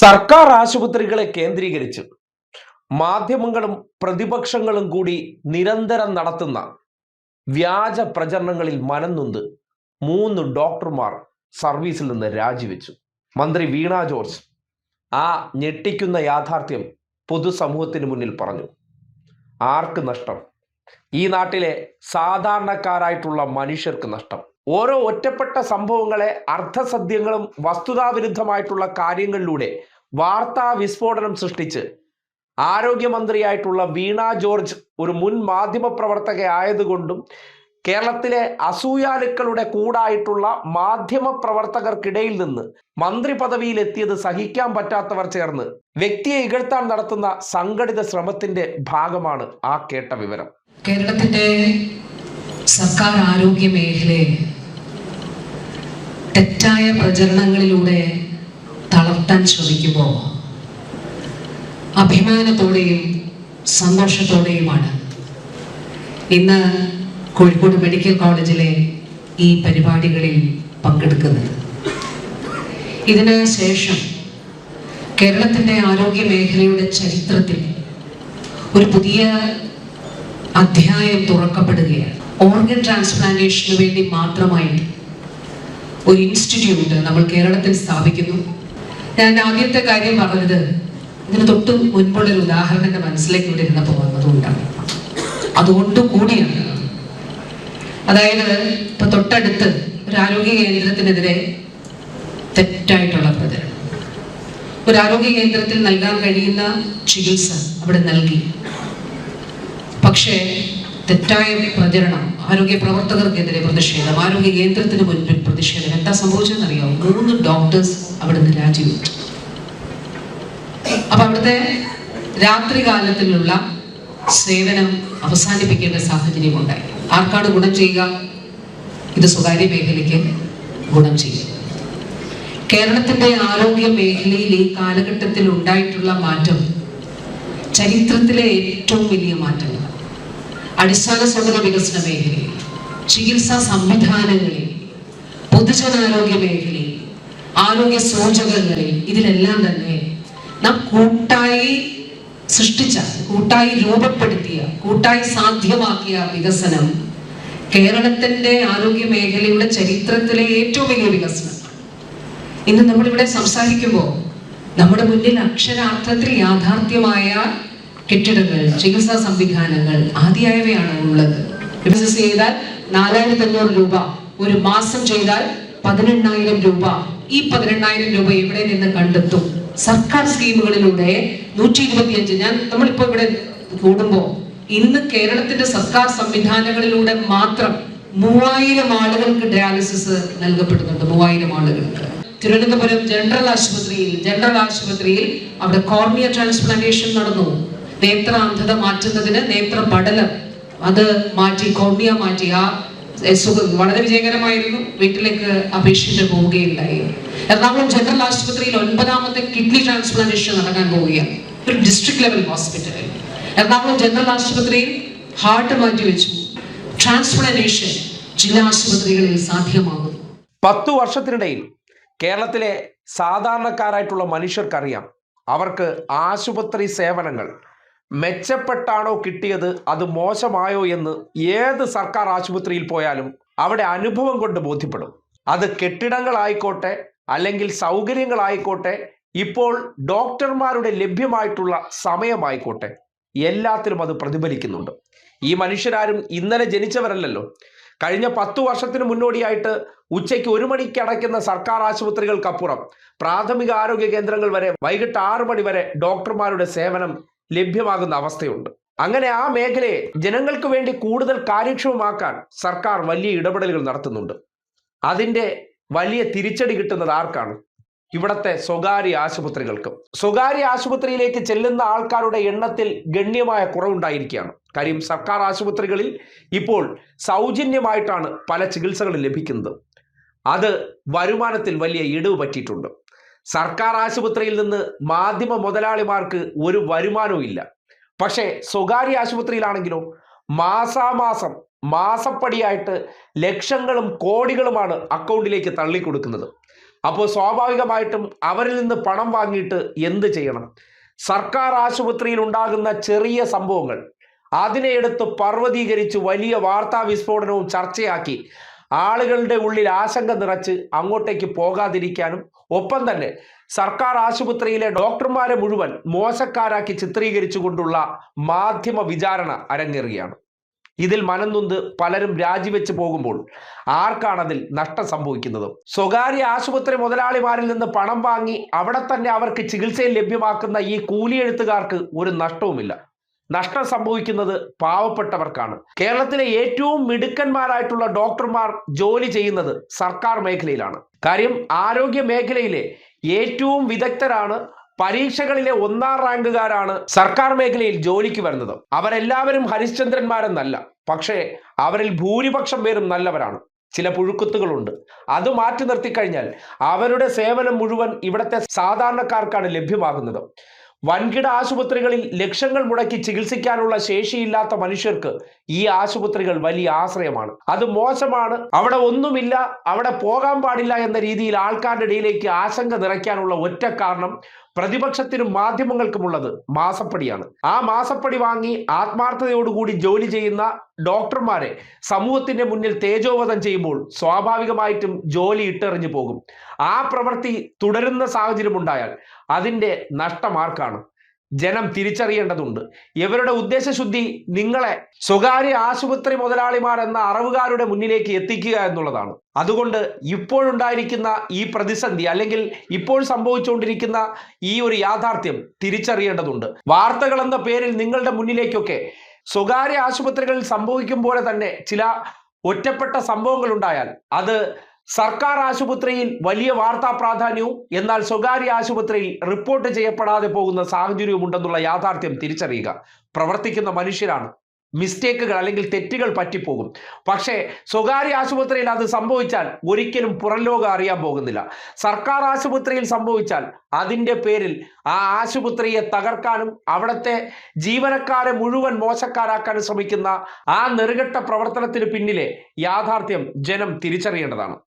സർക്കാർ ആശുപത്രികളെ കേന്ദ്രീകരിച്ച് മാധ്യമങ്ങളും പ്രതിപക്ഷങ്ങളും കൂടി നിരന്തരം നടത്തുന്ന വ്യാജ പ്രചരണങ്ങളിൽ മനന്നുണ്ട് മൂന്ന് ഡോക്ടർമാർ സർവീസിൽ നിന്ന് രാജിവെച്ചു. മന്ത്രി വീണ ജോർജ് ആ ഞെട്ടിക്കുന്ന യാഥാർത്ഥ്യം പൊതുസമൂഹത്തിന് മുന്നിൽ പറഞ്ഞു. ആർക്ക് നഷ്ടം? ഈ നാട്ടിലെ സാധാരണക്കാരായിട്ടുള്ള മനുഷ്യർക്ക് നഷ്ടം. ഓരോ ഒറ്റപ്പെട്ട സംഭവങ്ങളെ അർത്ഥസത്യങ്ങളും വസ്തുതാവിരുദ്ധമായിട്ടുള്ള കാര്യങ്ങളിലൂടെ വാർത്താ വിസ്ഫോടനം സൃഷ്ടിച്ച് ആരോഗ്യമന്ത്രിയായിട്ടുള്ള വീണ ജോർജ് ഒരു മുൻ മാധ്യമ പ്രവർത്തക ആയതുകൊണ്ടും കേരളത്തിലെ അസൂയാലുക്കളുടെ കൂടായിട്ടുള്ള മാധ്യമ പ്രവർത്തകർക്കിടയിൽ നിന്ന് മന്ത്രി പദവിയിലെത്തിയത് സഹിക്കാൻ പറ്റാത്തവർ ചേർന്ന് വ്യക്തിയെ ഇകഴ്ത്താൻ നടത്തുന്ന സംഘടിത ശ്രമത്തിന്റെ ഭാഗമാണ് ആ കേട്ട വിവരം. കേരളത്തിന്റെ സർക്കാർ ആരോഗ്യ മേഖലയെ തെറ്റായ പ്രചരണങ്ങളിലൂടെ തളർത്താൻ ശ്രമിക്കുമ്പോൾ അഭിമാനത്തോടെയും സന്തോഷത്തോടെയുമാണ്. ഇന്ന് കോഴിക്കോട് മെഡിക്കൽ കോളേജിലെ ഈ പരിപാടികളിൽ പങ്കെടുക്കുന്നത്. ഇതിന് ശേഷം കേരളത്തിന്റെ ആരോഗ്യ മേഖലയുടെ ചരിത്രത്തിൽ ഒരു പുതിയ അധ്യായം തുറക്കപ്പെടുകയാണ്. ഓർഗൻ ട്രാൻസ്പ്ലാന്റേഷന് വേണ്ടി മാത്രമായിട്ട് ഒരു ഇൻസ്റ്റിറ്റ്യൂട്ട് നമ്മൾ കേരളത്തിൽ സ്ഥാപിക്കുന്നു. ഞാൻ ആദ്യത്തെ കാര്യം പറഞ്ഞത് ഇതിന് തൊട്ട് മുൻപുള്ള ഒരു ഉദാഹരണം മനസ്സിലേക്ക് ഇവിടെ ഇരുന്നപ്പോൾ വന്നതുകൊണ്ടാണ് അതുകൊണ്ട് കൂടിയാണ്. അതായത് ഇപ്പൊ തൊട്ടടുത്ത് ഒരു ആരോഗ്യ കേന്ദ്രത്തിനെതിരെ തെറ്റായിട്ടുള്ള പ്രചരണം. ഒരു ആരോഗ്യ കേന്ദ്രത്തിൽ നൽകാൻ കഴിയുന്ന ചികിത്സ അവിടെ നൽകി. പക്ഷേ തെറ്റായ പ്രചരണം ആരോഗ്യ പ്രവർത്തകർക്കെതിരെ പ്രതിഷേധം ആരോഗ്യ കേന്ദ്രത്തിന് മുൻപിൽ പ്രതിഷേധം എന്താ സംഭവിച്ചതെന്ന് അറിയാമോ മൂന്ന് ഡോക്ടേഴ്സ് അവിടുന്ന് രാജിവെച്ചു. അപ്പൊ അവിടുത്തെ രാത്രികാലത്തിലുള്ള സേവനം അവസാനിപ്പിക്കേണ്ട സാഹചര്യം ഉണ്ടായി ആർക്കാണ് ഗുണം ചെയ്യുക? ഇത് സ്വകാര്യ മേഖലയ്ക്ക് ഗുണം ചെയ്യും. കേരളത്തിന്റെ ആരോഗ്യ മേഖലയിൽ ഈ കാലഘട്ടത്തിൽ ഉണ്ടായിട്ടുള്ള മാറ്റം ചരിത്രത്തിലെ ഏറ്റവും വലിയ മാറ്റങ്ങൾ അടിസ്ഥാന സൗകര്യ വികസന മേഖലയിൽ ചികിത്സാ സംവിധാനങ്ങളിൽ പൊതുജനാരോഗ്യ മേഖലയിൽ ആരോഗ്യ സൂചകങ്ങളിൽ ഇതിലെല്ലാം തന്നെ നാം കൂട്ടായി സൃഷ്ടിച്ച കൂട്ടായി രൂപപ്പെടുത്തിയ കൂട്ടായി സാധ്യമാക്കിയ വികസനം കേരളത്തിന്റെ ആരോഗ്യ മേഖലയുടെ ചരിത്രത്തിലെ ഏറ്റവും വലിയ വികസനം. ഇന്ന് നമ്മളിവിടെ സംസാരിക്കുമ്പോൾ നമ്മുടെ മുന്നിൽ അക്ഷരാർത്ഥത്തിൽ യാഥാർത്ഥ്യമായ കെട്ടിടങ്ങൾ ചികിത്സാ സംവിധാനങ്ങൾ ആദ്യമായവയാണ് ഉള്ളത് ബിസിനസ് ചെയ്താൽ നാലായിരത്തി അഞ്ഞൂറ് രൂപ ഒരു മാസം ചെയ്താൽ പതിനെണ്ണായിരം രൂപ. ഈ പതിനെണ്ണായിരം രൂപ എവിടെ നിന്ന് കണ്ടെത്തും? സർക്കാർ സ്കീമുകളിലൂടെ നൂറ്റി ഇരുപത്തിയഞ്ച് ഞാൻ നമ്മളിപ്പോ ഇവിടെ കൂടുമ്പോൾ ഇന്ന് കേരളത്തിന്റെ സർക്കാർ സംവിധാനങ്ങളിലൂടെ മാത്രം മൂവായിരം ആളുകൾക്ക് ഡയാലിസിസ് നൽകപ്പെടുന്നുണ്ട് മൂവായിരം ആളുകൾക്ക് തിരുവനന്തപുരം ജനറൽ ആശുപത്രിയിൽ ജനറൽ ആശുപത്രിയിൽ അവിടെ കോർണിയ ട്രാൻസ്പ്ലാന്റേഷൻ നടന്നു. നേത്ര അന്ധത മാറ്റുന്നതിന് നേത്ര പടലം അത് മാറ്റി കോർണിയ മാറ്റി. ആ സുഖം വളരെ വിജയകരമായിരുന്നു. വീട്ടിലേക്ക് അപേക്ഷിച്ച് പോവുകയില്ലായി എറണാകുളം ജനറൽ ആശുപത്രിയിൽ ഒൻപതാമത്തെ കിഡ്നി ട്രാൻസ്പ്ലാന്റേഷൻ നടക്കാൻ പോവുകയാണ്. ഒരു ഡിസ്ട്രിക്ട് ലെവൽ ഹോസ്പിറ്റലിൽ എറണാകുളം ജനറൽ ആശുപത്രിയിൽ ഹാർട്ട് മാറ്റി വെച്ചു. ട്രാൻസ്പ്ലാന്റേഷൻ ജില്ലാ ആശുപത്രികളിൽ സാധ്യമാകുന്നു. പത്തു വർഷത്തിനിടയിൽ കേരളത്തിലെ സാധാരണക്കാരായിട്ടുള്ള മനുഷ്യർക്കറിയാം. അവർക്ക് ആശുപത്രി സേവനങ്ങൾ മെച്ചപ്പെട്ടാണോ കിട്ടിയത്? അത് മോശമായോ എന്ന് ഏത് സർക്കാർ ആശുപത്രിയിൽ പോയാലും അവിടെ അനുഭവം കൊണ്ട് ബോധ്യപ്പെടും. അത് കെട്ടിടങ്ങളായിക്കോട്ടെ അല്ലെങ്കിൽ സൗകര്യങ്ങളായിക്കോട്ടെ ഇപ്പോൾ ഡോക്ടർമാരുടെ ലഭ്യമായിട്ടുള്ള സമയമായിക്കോട്ടെ എല്ലാത്തിലും അത് പ്രതിഫലിക്കുന്നുണ്ട്. ഈ മനുഷ്യരാരും ഇന്നലെ ജനിച്ചവരല്ലല്ലോ. കഴിഞ്ഞ പത്തു വർഷത്തിന് മുന്നോടിയായിട്ട് ഉച്ചയ്ക്ക് ഒരു മണിക്ക് അടയ്ക്കുന്ന സർക്കാർ ആശുപത്രികൾക്കപ്പുറം പ്രാഥമിക ആരോഗ്യ കേന്ദ്രങ്ങൾ വരെ വൈകിട്ട് ആറു മണി വരെ ഡോക്ടർമാരുടെ സേവനം ലഭ്യമാകുന്ന അവസ്ഥയുണ്ട്. അങ്ങനെ ആ മേഖലയെ ജനങ്ങൾക്ക് വേണ്ടി കൂടുതൽ കാര്യക്ഷമമാക്കാൻ സർക്കാർ വലിയ ഇടപെടലുകൾ നടത്തുന്നുണ്ട്. അതിന്റെ വലിയ തിരിച്ചടി കിട്ടുന്നത് ആർക്കാണ്? ഇവിടത്തെ സ്വകാര്യ ആശുപത്രികൾക്കും. സ്വകാര്യ ആശുപത്രിയിലേക്ക് ചെല്ലുന്ന ആൾക്കാരുടെ എണ്ണത്തിൽ ഗണ്യമായ കുറവുണ്ടായിരിക്കുകയാണ്. കാര്യം സർക്കാർ ആശുപത്രികളിൽ ഇപ്പോൾ സൗജന്യമായിട്ടാണ് പല ചികിത്സകളും ലഭിക്കുന്നത്. അത് വരുമാനത്തിൽ വലിയ ഇടിവ് പറ്റിയിട്ടുണ്ട്. സർക്കാർ ആശുപത്രിയിൽ നിന്ന് മാധ്യമ മുതലാളിമാർക്ക് ഒരു വരുമാനവും ഇല്ല. പക്ഷേ സ്വകാര്യ ആശുപത്രിയിലാണെങ്കിലോ മാസാമാസം മാസപ്പടിയായിട്ട് ലക്ഷങ്ങളും കോടികളുമാണ് അക്കൗണ്ടിലേക്ക് തള്ളിക്കൊടുക്കുന്നത്. അപ്പോൾ സ്വാഭാവികമായിട്ടും അവരിൽ നിന്ന് പണം വാങ്ങിയിട്ട് എന്ത് ചെയ്യണം? സർക്കാർ ആശുപത്രിയിൽ ഉണ്ടാകുന്ന ചെറിയ സംഭവങ്ങൾ അതിനെ എടുത്ത് പർവതീകരിച്ച് വലിയ വാർത്താ വിസ്ഫോടനവും ചർച്ചയാക്കി ആളുകളുടെ ഉള്ളിൽ ആശങ്ക നിറച്ച് അങ്ങോട്ടേക്ക് പോകാതിരിക്കാനും ഒപ്പം തന്നെ സർക്കാർ ആശുപത്രിയിലെ ഡോക്ടർമാരെ മുഴുവൻ മോശക്കാരാക്കി ചിത്രീകരിച്ചുകൊണ്ടുള്ള മാധ്യമ വിചാരണ അരങ്ങേറുകയാണ്. ഇതിൽ മനംനൊന്ത് പലരും രാജിവെച്ച് പോകുമ്പോൾ ആർക്കാണതിൽ നഷ്ടം സംഭവിക്കുന്നത്? സ്വകാര്യ ആശുപത്രി മുതലാളിമാരിൽ നിന്ന് പണം വാങ്ങി അവിടെ തന്നെ അവർക്ക് ചികിത്സയിൽ ലഭ്യമാക്കുന്ന ഈ കൂലിയെഴുത്തുകാർക്ക് ഒരു നഷ്ടവുമില്ല. നഷ്ടം സംഭവിക്കുന്നത് പാവപ്പെട്ടവർക്കാണ്. കേരളത്തിലെ ഏറ്റവും മിടുക്കന്മാരായിട്ടുള്ള ഡോക്ടർമാർ ജോലി ചെയ്യുന്നത് സർക്കാർ മേഖലയിലാണ്. കാര്യം ആരോഗ്യ മേഖലയിലെ ഏറ്റവും വിദഗ്ധരാണ് പരീക്ഷകളിലെ ഒന്നാം റാങ്കുകാരാണ് സർക്കാർ മേഖലയിൽ ജോലിക്ക് വരുന്നത്. അവരെല്ലാവരും ഹരിശ്ചന്ദ്രന്മാരെന്നല്ല പക്ഷേ അവരിൽ ഭൂരിപക്ഷം പേരും നല്ലവരാണ്. ചില പുഴുക്കുത്തുകളുണ്ട്. അത് മാറ്റി നിർത്തിക്കഴിഞ്ഞാൽ അവരുടെ സേവനം മുഴുവൻ ഇവിടുത്തെ സാധാരണക്കാർക്കാണ് ലഭ്യമാകുന്നത്. വൻകിട ആശുപത്രികളിൽ ലക്ഷങ്ങൾ മുടക്കി ചികിത്സിക്കാനുള്ള ശേഷിയില്ലാത്ത മനുഷ്യർക്ക് ഈ ആശുപത്രികൾ വലിയ ആശ്രയമാണ്. അത് മോശമാണ്. അവിടെ ഒന്നുമില്ല. അവിടെ പോകാൻ പാടില്ല എന്ന രീതിയിൽ ആൾക്കാരുടെ ഇടയിലേക്ക് ആശങ്ക നിറയ്ക്കാനുള്ള ഒറ്റ കാരണം പ്രതിപക്ഷത്തിനും മാധ്യമങ്ങൾക്കുമുള്ളത് മാസപ്പടിയാണ്. ആ മാസപ്പടി വാങ്ങി ആത്മാർത്ഥതയോടുകൂടി ജോലി ചെയ്യുന്ന ഡോക്ടർമാരെ സമൂഹത്തിന്റെ മുന്നിൽ തേജോവധം ചെയ്യുമ്പോൾ സ്വാഭാവികമായിട്ടും ജോലി ഇട്ടെറിഞ്ഞു പോകും. ആ പ്രവൃത്തി തുടരുന്ന സാഹചര്യം ഉണ്ടായാൽ അതിന്റെ നഷ്ടം ആർക്കാണ്? ജനം തിരിച്ചറിയേണ്ടതുണ്ട്. ഇവരുടെ ഉദ്ദേശശുദ്ധി നിങ്ങളെ സ്വകാര്യ ആശുപത്രി മുതലാളിമാർ എന്ന അറിവുകാരുടെ മുന്നിലേക്ക് എത്തിക്കുക എന്നുള്ളതാണ്. അതുകൊണ്ട് ഇപ്പോഴുണ്ടായിരിക്കുന്ന ഈ പ്രതിസന്ധി അല്ലെങ്കിൽ ഇപ്പോൾ സംഭവിച്ചുകൊണ്ടിരിക്കുന്ന ഈ ഒരു യാഥാർത്ഥ്യം തിരിച്ചറിയേണ്ടതുണ്ട്. വാർത്തകൾ എന്ന പേരിൽ നിങ്ങളുടെ മുന്നിലേക്കൊക്കെ സ്വകാര്യ ആശുപത്രികളിൽ സംഭവിക്കും പോലെ തന്നെ ചില ഒറ്റപ്പെട്ട സംഭവങ്ങൾ ഉണ്ടായാൽ അത് സർക്കാർ ആശുപത്രിയിൽ വലിയ വാർത്താ പ്രാധാന്യവും എന്നാൽ സ്വകാര്യ ആശുപത്രിയിൽ റിപ്പോർട്ട് ചെയ്യപ്പെടാതെ പോകുന്ന സാഹചര്യവും ഉണ്ടെന്നുള്ള യാഥാർത്ഥ്യം തിരിച്ചറിയുക. പ്രവർത്തിക്കുന്ന മനുഷ്യരാണ്. മിസ്റ്റേക്കുകൾ അല്ലെങ്കിൽ തെറ്റുകൾ പറ്റിപ്പോകും. പക്ഷേ സ്വകാര്യ ആശുപത്രിയിൽ അത് സംഭവിച്ചാൽ ഒരിക്കലും പുറം ലോകം അറിയാൻ പോകുന്നില്ല. സർക്കാർ ആശുപത്രിയിൽ സംഭവിച്ചാൽ അതിന്റെ പേരിൽ ആ ആശുപത്രിയെ തകർക്കാനും അവിടുത്തെ ജീവനക്കാരെ മുഴുവൻ മോശക്കാരാക്കാനും ശ്രമിക്കുന്ന ആ നെറുകെട്ട പ്രവർത്തനത്തിന് പിന്നിലെ യാഥാർത്ഥ്യം ജനം തിരിച്ചറിയേണ്ടതാണ്.